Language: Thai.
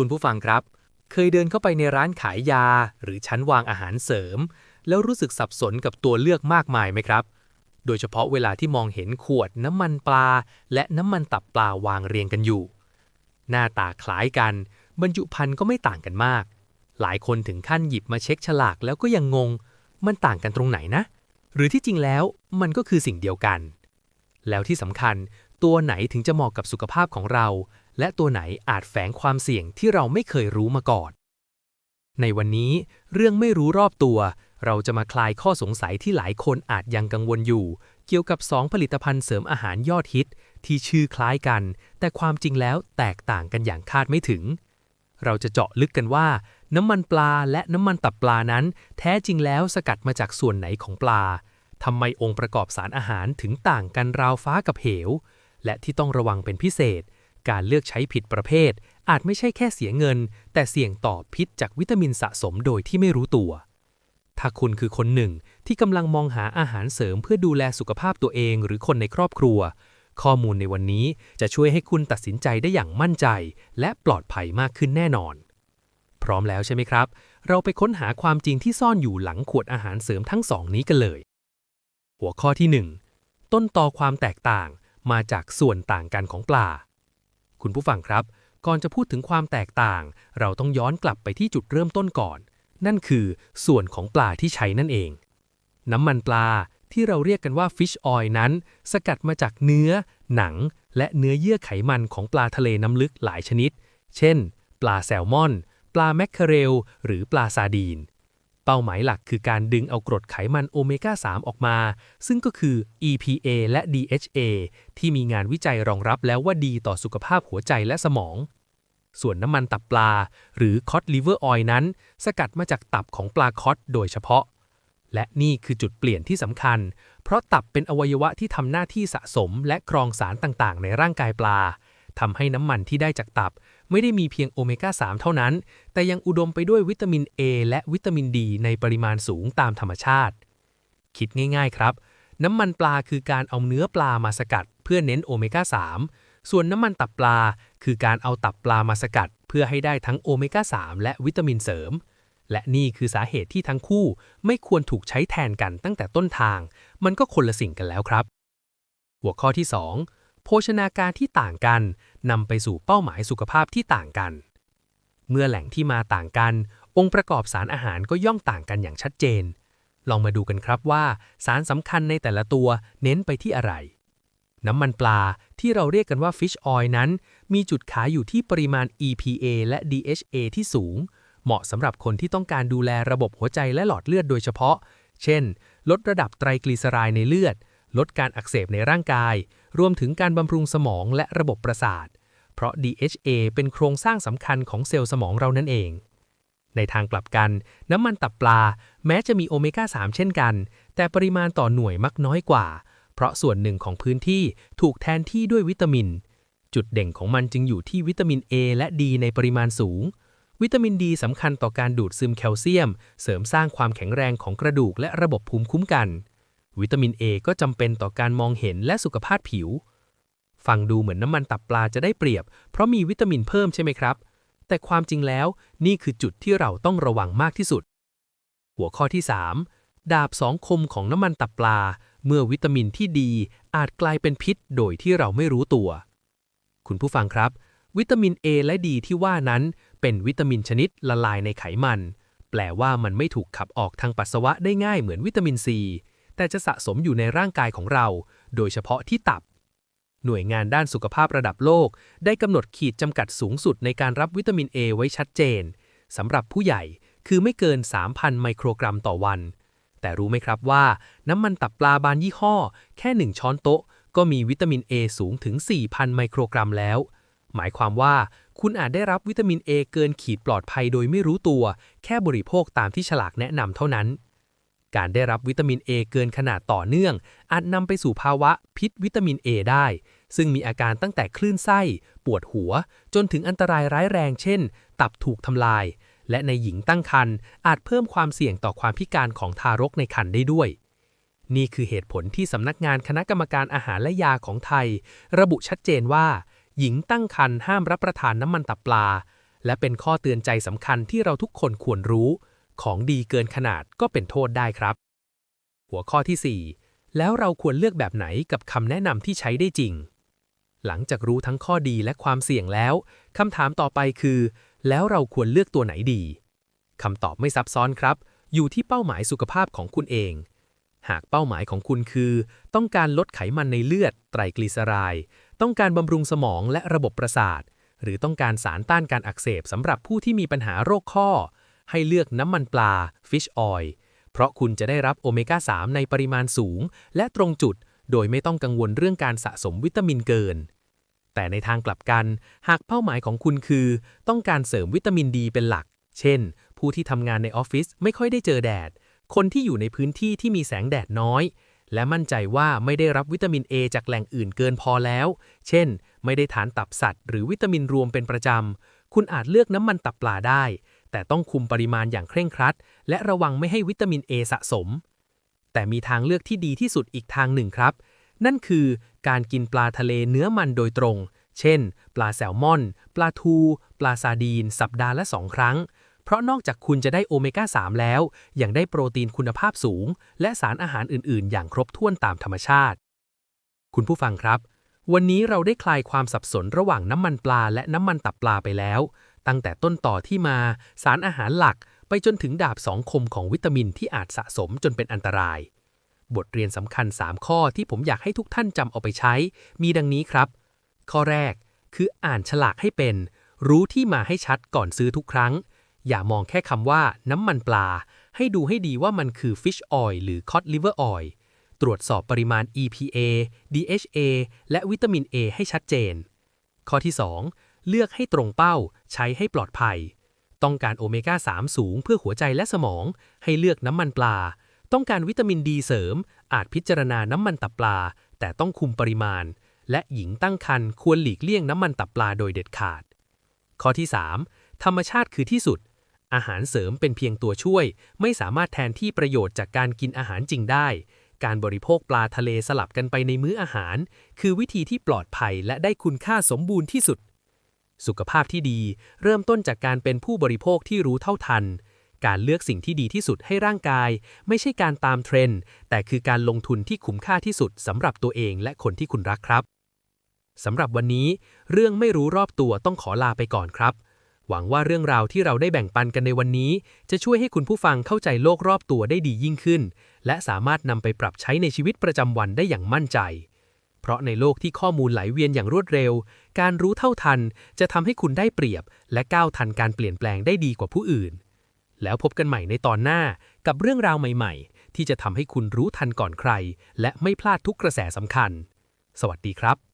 คุณผู้ฟังครับ เคยเดินเข้าไปในร้านขายยา หรือชั้นวางอาหารเสริม แล้วรู้สึกสับสนกับตัวเลือกมากมายไหมครับ โดยเฉพาะเวลาที่มองเห็นขวดน้ำมันปลา และน้ำมันตับปลาวางเรียงกันอยู่ หน้าตาคล้ายกัน บรรจุภัณฑ์ก็ไม่ต่างกันมาก หลายคนถึงขั้นหยิบมาเช็คฉลากแล้วก็ยังงง มันต่างกันตรงไหนนะ หรือที่จริงแล้วมันก็คือสิ่งเดียวกัน แล้วที่สำคัญตัวไหนถึงจะเหมาะกับสุขภาพของเรา และตัวไหนอาจแฝงความเสี่ยงที่เราไม่เคยรู้มาก่อน ในวันนี้เรื่องไม่รู้รอบตัว เราจะมาคลายข้อสงสัยที่หลายคนอาจยังกังวลอยู่ เกี่ยวกับ 2 ผลิตภัณฑ์เสริมอาหารยอดฮิต ที่ชื่อคล้ายกัน แต่ความจริงแล้วแตกต่างกันอย่างคาดไม่ถึง เราจะเจาะลึกกันว่า น้ำมันปลาและน้ำมันตับปลานั้น แท้จริงแล้วสกัดมาจากส่วนไหนของปลาทำไมองค์ประกอบสารอาหารถึงต่างกันราวฟ้ากับเหว และที่ต้องระวังเป็นพิเศษ การเลือกใช้ผิดประเภท อาจไม่ใช่แค่เสียเงิน แต่เสี่ยงต่อพิษจากวิตามินสะสมโดยที่ไม่รู้ตัว ถ้าคุณคือคนหนึ่งที่กำลังมองหาอาหารเสริมเพื่อดูแลสุขภาพตัวเองหรือคนในครอบครัว ข้อมูลในวันนี้จะช่วยให้คุณตัดสินใจได้อย่างมั่นใจ และปลอดภัยมากขึ้นแน่นอน พร้อมแล้วใช่ไหมครับ เราไปค้นหาความจริงที่ซ่อนอยู่หลังขวดอาหารเสริมทั้งสองนี้กันเลย หัวข้อที่ 1 ต้นตอความแตกต่างมาจากส่วนต่างกันของปลา คุณผู้ฟังครับ ก่อนจะพูดถึงความแตกต่าง เราต้องย้อนกลับไปที่จุดเริ่มต้นก่อน นั่นคือส่วนของปลาที่ใช้นั่นเอง น้ำมันปลาที่เราเรียกกันว่า fish oil นั้น สกัดมาจากเนื้อ หนัง และเนื้อเยื่อไขมันของปลาทะเลน้ำลึกหลายชนิด เช่น ปลาแซลมอน ปลาแมคเคเรล หรือปลาซาดีน เป้าหมายหลักคือการดึงเอากรดไขมันโอเมก้า 3 ออกมา ซึ่งก็คือ EPA และ DHA ที่มีงานวิจัยรองรับแล้วว่าดีต่อสุขภาพหัวใจและสมอง ส่วนน้ำมันตับปลา หรือ cod liver oil นั้น สกัดมาจากตับของปลาคอดโดยเฉพาะ และนี่คือจุดเปลี่ยนที่สำคัญ เพราะตับเป็นอวัยวะที่ทำหน้าที่สะสมและครองสารต่างๆ ในร่างกายปลาทำให้น้ำมันที่ได้จากตับ ไม่ได้มีเพียงโอเมก้า 3 เท่านั้น แต่ยังอุดมไปด้วยวิตามิน A และวิตามินดีในปริมาณสูงตามธรรมชาติ คิดง่ายๆครับ น้ำมันปลาคือการเอาเนื้อปลามาสกัด เพื่อเน้นโอเมก้า 3 ส่วนน้ำมันตับปลา คือการเอาตับปลามาสกัด เพื่อให้ได้ทั้งโอเมก้า 3 และวิตามินเสริม และนี่คือสาเหตุที่ทั้งคู่ไม่ควรถูกใช้แทนกันตั้งแต่ต้นทาง มันก็คนละสิ่งกันแล้วครับ หัวข้อที่ 2 ภชนาการที่ต่างกันนำไปสู่เป้าหมายสุขภาพที่ต่างกัน เมื่อแหล่งที่มาต่างกัน องค์ประกอบสารอาหารก็ย่อมต่างกันอย่างชัดเจน ลองมาดูกันครับว่า สารสำคัญในแต่ละตัวเน้นไปที่อะไร น้ำมันปลาที่เราเรียกกันว่า fish oil นั้น มีจุดขายอยู่ที่ปริมาณ EPA และ DHA ที่สูง เหมาะสำหรับคนที่ต้องการดูแลระบบหัวใจและหลอดเลือดโดยเฉพาะ เช่น ลดระดับไตรกลีเซอไรด์ในเลือด ลดการอักเสบในร่างกาย รวมถึงการบำรุงสมองและระบบประสาท เพราะ DHA เป็นโครงสร้างสำคัญของเซลล์สมองเรานั่นเอง ในทางกลับกัน น้ำมันตับปลา แม้จะมีโอเมก้า 3 เช่นกัน แต่ปริมาณต่อหน่วยมักน้อยกว่า เพราะส่วนหนึ่งของพื้นที่ถูกแทนที่ด้วยวิตามิน จุดเด่นของมันจึงอยู่ที่วิตามิน A และ D ในปริมาณสูง วิตามินดีสำคัญต่อการดูดซึมแคลเซียม เสริมสร้างความแข็งแรงของกระดูกและระบบภูมิคุ้มกัน วิตามิน A ก็จำเป็นต่อการมองเห็นและสุขภาพผิว ฟังดูเหมือนน้ำมันตับปลาจะได้เปรียบ เพราะมีวิตามินเพิ่มใช่ไหมครับ แต่ความจริงแล้วนี่คือจุดที่เราต้องระวังมากที่สุด หัวข้อที่ 3 ดาบสองคมของน้ำมันตับปลา เมื่อวิตามินที่ดีอาจกลายเป็นพิษโดยที่เราไม่รู้ตัว คุณผู้ฟังครับ วิตามิน A และ D ที่ว่านั้น เป็นวิตามินชนิดละลายในไขมัน แปลว่ามันไม่ถูกขับออกทางปัสสาวะได้ง่ายเหมือนวิตามิน C แต่จะสะสมอยู่ในร่างกายของเรา โดยเฉพาะที่ตับ หน่วยงานด้านสุขภาพระดับโลก ได้กำหนดขีดจำกัดสูงสุดในการรับวิตามิน A ไว้ชัดเจนสำหรับผู้ใหญ่คือไม่เกิน 3,000 ไมโครกรัมต่อวัน แต่รู้ไหมครับว่า น้ำมันตับปลาบานยี่ห้อ แค่ 1 ช้อนโต๊ะ ก็มีวิตามิน A สูงถึง 4,000 ไมโครกรัมแล้ว หมายความว่าคุณอาจได้รับวิตามิน A เกินขีดปลอดภัยโดยไม่รู้ตัว แค่บริโภคตามที่ฉลากแนะนำเท่านั้น การได้รับวิตามิน A เกินขนาดต่อเนื่อง อาจนำไปสู่ภาวะพิษวิตามิน A ได้ ซึ่งมีอาการตั้งแต่คลื่นไส้ ปวดหัว จนถึงอันตรายร้ายแรงเช่น ตับถูกทำลาย และในหญิงตั้งครรภ์อาจเพิ่มความเสี่ยงต่อความพิการของทารกในครรภ์ได้ด้วย นี่คือเหตุผลที่สำนักงานคณะกรรมการอาหารและยาของไทย ระบุชัดเจนว่า หญิงตั้งครรภ์ห้ามรับประทานน้ำมันตับปลา และเป็นข้อเตือนใจสำคัญที่เราทุกคนควรรู้ ของดีเกินขนาดก็เป็นโทษได้ครับ หัวข้อที่ 4 แล้วเราควรเลือกแบบไหนกับคำแนะนำที่ใช้ได้จริง หลังจากรู้ทั้งข้อดีและความเสี่ยงแล้วคำถามต่อไปคือ แล้วเราควรเลือกตัวไหนดีคำตอบไม่ซับซ้อนครับ อยู่ที่เป้าหมายสุขภาพของคุณเอง หากเป้าหมายของคุณคือ ต้องการลดไขมันในเลือด ไตรกลีเซอไรด์ต้องการบำรุงสมองและระบบประสาท หรือต้องการสารต้านการอักเสบสำหรับผู้ที่มีปัญหาโรคข้อ ให้เลือกน้ำมันปลา Fish Oil เพราะคุณจะได้รับโอเมก้า 3 ในปริมาณสูง และตรงจุด โดยไม่ต้องกังวลเรื่องการสะสมวิตามินเกิน แต่ในทางกลับกัน หากเป้าหมายของคุณคือ ต้องการเสริมวิตามินดีเป็นหลัก เช่น ผู้ที่ทำงานในออฟฟิศไม่ค่อยได้เจอแดด คนที่อยู่ในพื้นที่ที่มีแสงแดดน้อย และมั่นใจว่าไม่ได้รับวิตามิน A จากแหล่งอื่นเกินพอแล้ว เช่น ไม่ได้ทานตับสัตว์ หรือวิตามินรวมเป็นประจำคุณอาจเลือกน้ำมันตับปลาได้ แต่ต้องคุมปริมาณอย่างเคร่งครัด และระวังไม่ให้วิตามิน A สะสม แต่มีทางเลือกที่ดีที่สุดอีกทางหนึ่งครับ นั่นคือการกินปลาทะเลเนื้อมันโดยตรง เช่น ปลาแซลมอน ปลาทู ปลาซาดีน สัปดาห์ละสองครั้ง เพราะนอกจากคุณจะได้โอเมก้า 3 แล้ว ยังได้โปรตีนคุณภาพสูง และสารอาหารอื่น ๆ อย่างครบถ้วนตามธรรมชาติ คุณผู้ฟังครับ วันนี้เราได้คลายความสับสนระหว่างน้ำมันปลาและน้ำมันตับปลาไปแล้ว ตั้งแต่ต้นต่อที่มาสารอาหารหลักไปจนถึงดาบสองคมของวิตามินที่อาจสะสมจนเป็นอันตราย บทเรียนสำคัญ 3 ข้อที่ผมอยากให้ทุกท่านจำเอาไปใช้ มีดังนี้ครับ ข้อแรกคืออ่านฉลากให้เป็น รู้ที่มาให้ชัดก่อนซื้อทุกครั้ง อย่ามองแค่คำว่าน้ำมันปลา ให้ดูให้ดีว่ามันคือ fish oil หรือ cod liver oil ตรวจสอบปริมาณ EPA DHA และวิตามิน A ให้ชัดเจน ข้อที่ 2 เลือกให้ตรงเป้า ใช้ให้ปลอดภัย ต้องการโอเมก้า 3 สูงเพื่อหัวใจและสมอง ให้เลือกน้ำมันปลา ต้องการวิตามินดีเสริม อาจพิจารณาน้ำมันตับปลา แต่ต้องคุมปริมาณ และหญิงตั้งครรภ์ควรหลีกเลี่ยงน้ำมันตับปลาโดยเด็ดขาด ข้อที่ 3 ธรรมชาติคือที่สุด อาหารเสริมเป็นเพียงตัวช่วย ไม่สามารถแทนที่ประโยชน์จากการกินอาหารจริงได้การบริโภคปลาทะเลสลับกันไปในมื้ออาหาร คือวิธีที่ปลอดภัยและได้คุณค่าสมบูรณ์ที่สุด สุขภาพที่ดี เริ่มต้นจากการเป็นผู้บริโภคที่รู้เท่าทัน การเลือกสิ่งที่ดีที่สุดให้ร่างกาย ไม่ใช่การตามเทรนด์ แต่คือการลงทุนที่คุ้มค่าที่สุดสำหรับตัวเองและคนที่คุณรักครับสำหรับวันนี้ เรื่องไม่รู้รอบตัวต้องขอลาไปก่อนครับ หวังว่าเรื่องราวที่เราได้แบ่งปันกันในวันนี้ จะช่วยให้คุณผู้ฟังเข้าใจโลกรอบตัวได้ดียิ่งขึ้น และสามารถนำไปปรับใช้ในชีวิตประจำวันได้อย่างมั่นใจ ราะในโลกที่ข้อมูลไหลเวียนอย่างรวดเร็ว การรู้เท่าทันจะทำให้คุณได้เปรียบ และก้าวทันการเปลี่ยนแปลงได้ดีกว่าผู้อื่น แล้วพบกันใหม่ในตอนหน้ากับเรื่องราวใหม่ ๆ ที่จะทำให้คุณรู้ทันก่อนใคร และไม่พลาดทุกกระแสสำคัญ สวัสดีครับ